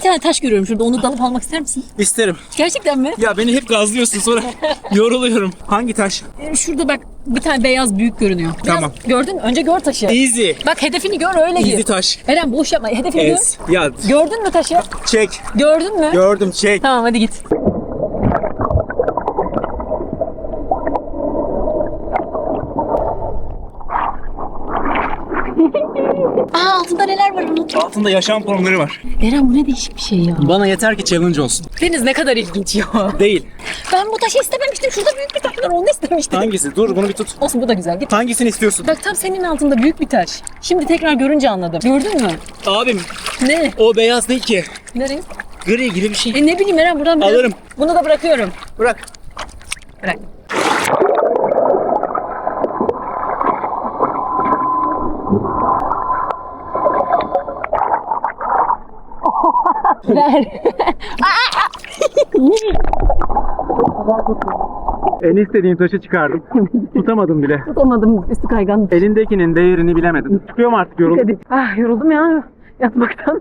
Bir tane taş görüyorum şurada. Onu dalıp almak ister misin? İsterim. Gerçekten mi? Ya beni hep gazlıyorsun sonra yoruluyorum. Hangi taş? Ee, Şurada bak bir tane beyaz büyük görünüyor. Biraz- Tamam. Gördün mü? Önce gör taşı. Easy. Bak hedefini gör öyle Easy gir. taş. Eren boş yapma. Hedefini Ez. Ya gör. Gördün mü taşı? çek. Gördün mü? Gördüm çek. Tamam hadi git. Aa altında neler var unut. Altında yaşam formları var. Eren bu ne değişik bir şey ya. Bana yeter ki challenge olsun. Deniz ne kadar ilginç ya. Değil. Ben bu taşı istememiştim. Şurada büyük bir taş var onu istemiştim. Hangisi? Dur bunu bir tut. Olsun bu da güzel. Git. Hangisini istiyorsun? Bak tam senin altında büyük bir taş. Şimdi tekrar görünce anladım. Gördün mü? Abim Ne? o beyaz değil ki. Nereye? Gri gibi bir şey. E ne bileyim Eren buradan biraz- Alırım. Bunu da bırakıyorum. Bırak. Bırak. Ver. En istediğim taşı çıkardım. Tutamadım bile. Tutamadım üstü kaygan. Elindekinin değerini bilemedim. Çıkıyor mu artık yoruldum? Ah yoruldum ya yatmaktan.